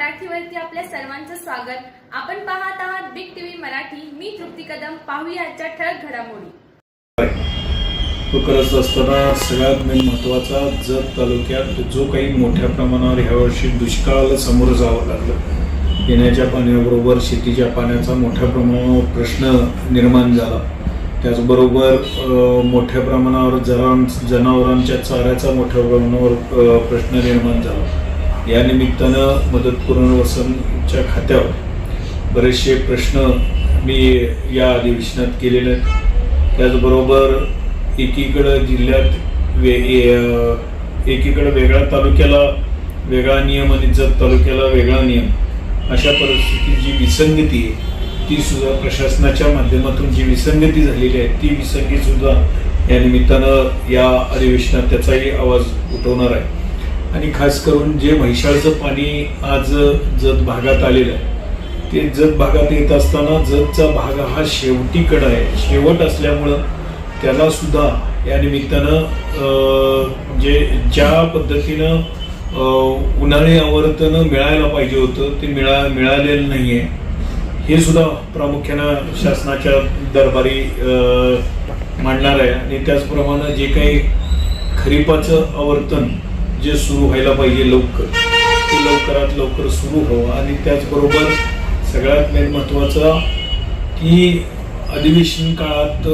मराठीवरती आपल्या सर्वांचं स्वागत. आपण पाहत आहात बिग टीव्ही मराठी. मी तृप्ती कदम. पाहूया आजच्या ठळक घडामोडी. तो करत असताना सगळ्यात मेन महत्त्वाचा जत तालुक्यात जो काही मोठ्या प्रमाणावर ह्या वर्षी दुष्काळाला सामोरं जावं लागलं. पिण्याच्या पाण्याबरोबर शेतीच्या पाण्याचा मोठ्या प्रमाणावर प्रश्न निर्माण झाला. त्याचबरोबर मोठ्या प्रमाणावर जरा जनावरांच्या चाऱ्याचा मोठ्या प्रमाणावर प्रश्न निर्माण झाला. या निमित्तानं मदत पुनर्वसनच्या खात्यावर बरेचसे प्रश्न मी या अधिवेशनात केलेले आहेत. त्याचबरोबर एकीकडं जिल्ह्यात वे एकीकडं वेगळ्या तालुक्याला वेगळा नियम आणि जत तालुक्याला वेगळा नियम अशा परिस्थितीत जी विसंगती आहे ती सुद्धा प्रशासनाच्या माध्यमातून जी विसंगती झालेली आहे ती विसंगती सुद्धा या निमित्तानं या अधिवेशनात त्याचाही आवाज उठवणार आहे. आणि खास करून जे म्हैशाळचं पाणी आज जत भागात आलेलं आहे ते जत भागात येत असताना जतचा भाग हा शेवटीकडं आहे. शेवट असल्यामुळं त्यालासुद्धा या निमित्तानं जे म्हणजे ज्या पद्धतीनं उन्हाळी आवर्तन मिळायला पाहिजे होतं ते मिळा मिळालेलं नाही आहे हे सुद्धा प्रामुख्यानं शासनाच्या दरबारी मांडणार आहे. आणि त्याचप्रमाणे जे काही खरीपाचं आवर्तन जे सुरू व्हायला पाहिजे लवकर. ते लवकरात लवकर सुरू व्हावं आणि त्याचबरोबर सगळ्यात मेन महत्त्वाचं की अधिवेशन काळात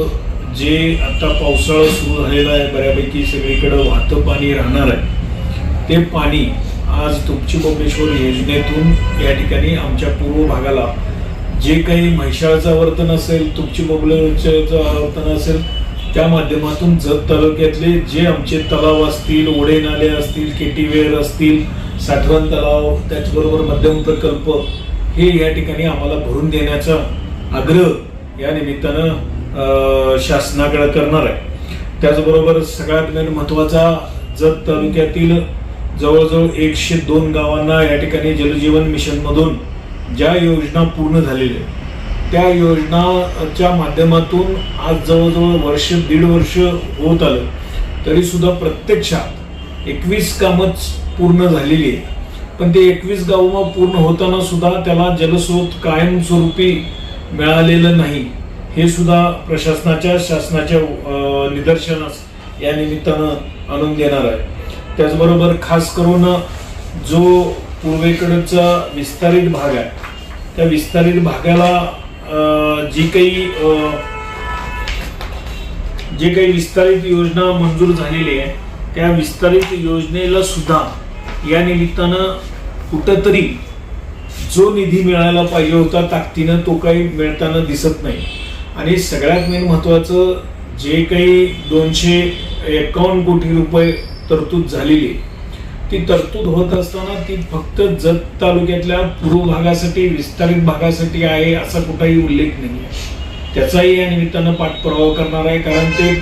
जे आता पावसाळा सुरू झालेला आहे बऱ्यापैकी सगळीकडं वाहतं पाणी राहणार आहे. ते पाणी आज तुपची बबलेश्वर योजनेतून या ठिकाणी आमच्या पूर्व भागाला जे काही म्हैशाळचं वर्तन असेल तुपची बोबलेचं आवर्तन असेल त्या माध्यमातून जत तालुक्यातले जे आमचे तलाव असतील ओढे नाले असतील केटीवेअर असतील साठवण तलाव त्याचबरोबर मध्यम प्रकल्प हे या ठिकाणी आम्हाला भरून देण्याचा आग्रह या निमित्तानं अं, शासनाकडे करणार आहे. त्याचबरोबर सगळ्यात मेन महत्त्वाचा जत तालुक्यातील जवळजवळ एकशे दोन गावांना या ठिकाणी जलजीवन मिशनमधून ज्या योजना पूर्ण झालेल्या आहेत त्या योजनाच्या माध्यमातून आज जवळजवळ वर्ष दीड वर्ष होत आलं. तरीसुद्धा प्रत्यक्षात एकवीस कामच पूर्ण झालेली आहे पण ते एकवीस गावं पूर्ण होताना सुद्धा त्याला जलस्रोत कायमस्वरूपी मिळालेलं नाही. हे सुद्धा प्रशासनाच्या शासनाच्या निदर्शनास या निमित्तानं आणून देणार आहे. त्याचबरोबर खास करून जो पूर्वेकडचा विस्तारित भाग आहे त्या विस्तारित भागाला जी काही अं, जे काही विस्तारित योजना मंजूर झालेली आहे त्या विस्तारित योजनेला सुद्धा या निमित्तानं कुठंतरी जो निधी मिळायला पाहिजे होता ताकदीनं तो काही मिळताना दिसत नाही. आणि सगळ्यात मेन महत्वाचं जे काही दोनशे एकावन्न कोटी रुपये तरतूद झालेली आहे, ती तरतूद होत असताना ती फक्त जत तालुक्यातल्या पूर्व भागासाठी विस्तारित भागासाठी आहे असा कुठाही उल्लेख नाही आहे त्याचाही या निमित्तानं पाठपुरावा करणार आहे कारण ते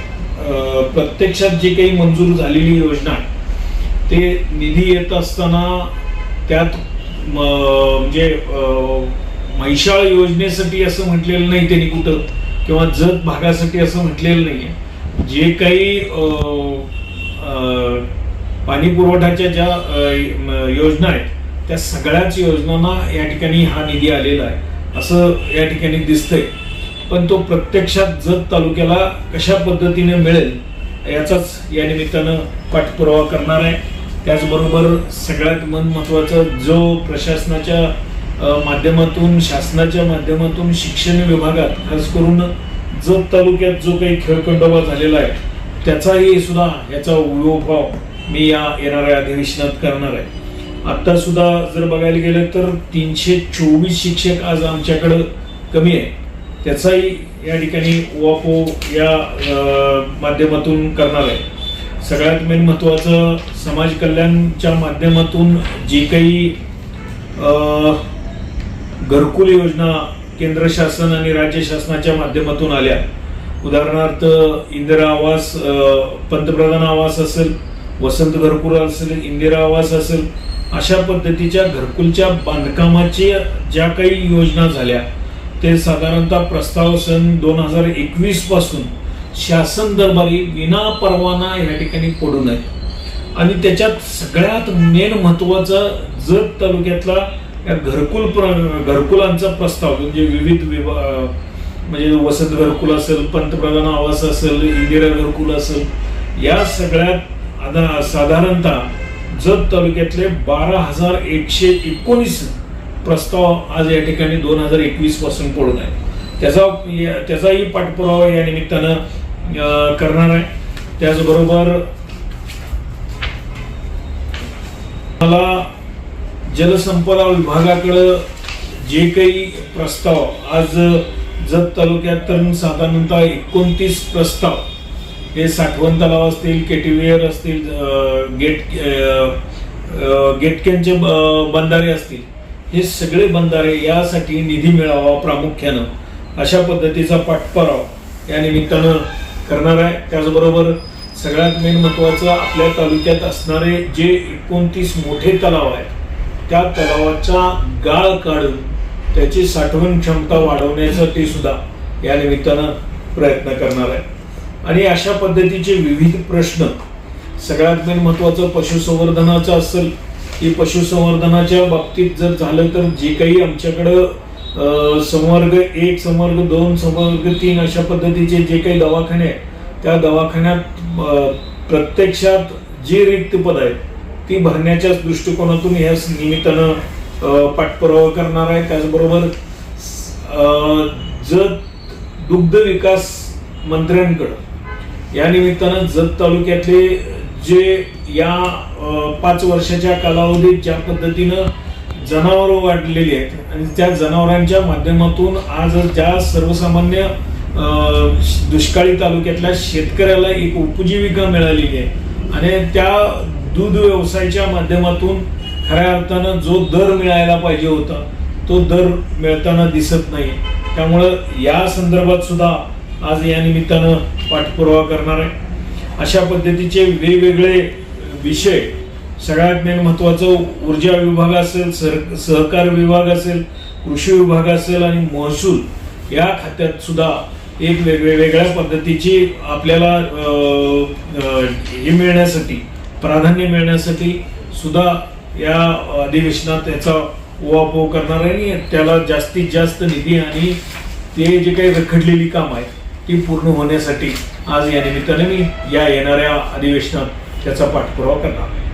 प्रत्यक्षात जी काही मंजूर झालेली योजना आहे ते निधी येत असताना त्यात म्हणजे अं, योजनेसाठी असं म्हटलेलं नाही त्यांनी कुठं किंवा जत भागासाठी असं म्हटलेलं नाही आहे जे काही पाणी पुरवठ्याच्या ज्या म, योजना आहेत त्या सगळ्याच योजनांना या ठिकाणी हा निधी आलेला आहे. असं या ठिकाणी दिसतंय. पण तो प्रत्यक्षात जत तालुक्याला कशा पद्धतीने मिळेल याचाच या निमित्तानं पाठपुरावा करणार आहे. त्याचबरोबर सगळ्यात मन महत्त्वाचं जो प्रशासनाच्या माध्यमातून शासनाच्या माध्यमातून शिक्षण विभागात खास करून जत तालुक्यात जो काही खेळखंडोबा झालेला आहे त्याचाही सुद्धा याचा उपभाव मी या येणाऱ्या अधिवेशनात करणार आहे. आता सुद्धा जर बघायला गेलं तर तीनशे चोवीस शिक्षक आज आमच्याकडं कमी आहे त्याचाही या ठिकाणी वापो या माध्यमातून करणार आहे. सगळ्यात मेन महत्त्वाचं समाज कल्याणच्या माध्यमातून जी काही घरकुल योजना केंद्र शासन आणि राज्य शासनाच्या माध्यमातून आल्या. उदाहरणार्थ इंदिरा आवास पंतप्रधान आवास असेल वसंत घरकुल असेल इंदिरा आवास असेल अशा पद्धतीच्या घरकुलच्या बांधकामाची ज्या काही योजना झाल्या ते साधारणतः प्रस्ताव सन दोन हजार एकवीसपासून शासन दरबारी विना परवाना या ठिकाणी पडून नये. आणि त्याच्यात सगळ्यात मेन महत्त्वाचा जत तालुक्यातला या घरकुल प्र- घरकुलांचा प्रस्ताव म्हणजे विविध विभा म्हणजे वसंत घरकुल असेल पंतप्रधान आवास असेल इंदिरा घरकुल असेल या सगळ्यात आता साधारणतः जत तालुक्यातले बारा हजार एकशे एकोणीस प्रस्ताव आज या ठिकाणी दोन हजार एकवीसपासून पडून आहे त्याचा त्याचाही पाठपुरावा या निमित्तानं करणार आहे. त्याचबरोबर मला जलसंपदा विभागाकडं जे काही प्रस्ताव आज जत तालुक्यात तर साधारणतः एकोणतीस प्रस्ताव हे साठवण तलाव असतील केटीवेअर असतील गेट गेटकेनचे ब- बंधारे असतील हे सगळे बंधारे यासाठी निधी मिळावा प्रामुख्यानं. अशा पद्धतीचा पाठपुरावा या निमित्तानं करणार आहे. त्याचबरोबर सगळ्यात मेन महत्त्वाचं आपल्या तालुक्यात असणारे जे एकोणतीस मोठे तलाव आहेत त्या तलावाचा गाळ काढून त्याची साठवण क्षमता वाढवण्यासाठी सुद्धा या निमित्तानं प्रयत्न करणार आहे. आणि अशा पद्धतीचे विविध प्रश्न सगळ्यात मेन महत्वाचं पशुसंवर्धनाचं असेल की पशुसंवर्धनाच्या बाबतीत जर झालं तर जे काही आमच्याकडं संवर्ग एक संवर्ग दोन संवर्ग तीन अशा पद्धतीचे जे काही दवाखाने आहेत त्या दवाखान्यात प्रत्यक्षात जी रिक्त पद आहेत ती भरण्याच्याच दृष्टिकोनातून ह्या निमित्तानं पाठपुरावा करणार आहे. त्याचबरोबर जर दुग्ध विकास मंत्र्यांकडं या निमित्तानं जत तालुक्यातले जे या पाच वर्षाच्या कालावधीत ज्या पद्धतीनं जनावरं वाढलेली आहेत आणि त्या जनावरांच्या माध्यमातून आज ज्या सर्वसामान्य दुष्काळी तालुक्यातल्या शेतकऱ्याला एक उपजीविका मिळालेली आहे आणि त्या दूध व्यवसायाच्या माध्यमातून खऱ्या अर्थानं जो दर मिळायला पाहिजे होता तो दर मिळताना दिसत नाही. त्यामुळं या संदर्भात सुद्धा आज या निमित्तानं पाठपुरावा करणार आहे. अशा पद्धतीचे वेगवेगळे विषय सगळ्यात मेन महत्वाचं ऊर्जा विभाग असेल सर सहकार विभाग असेल कृषी विभाग असेल आणि महसूल या खात्यात सुद्धा एक वेगवेगळ्या पद्धतीची आपल्याला हे मिळण्यासाठी प्राधान्य मिळण्यासाठी सुद्धा या अधिवेशनात याचा उहापोह करणार आहे आणि त्याला जास्तीत जास्त निधी आणि ते जे काही रखडलेली काम आहेत ती पूर्ण होण्यासाठी आज या निमित्ताने मी या येणाऱ्या अधिवेशनात त्याचा पाठपुरावा करणार आहे.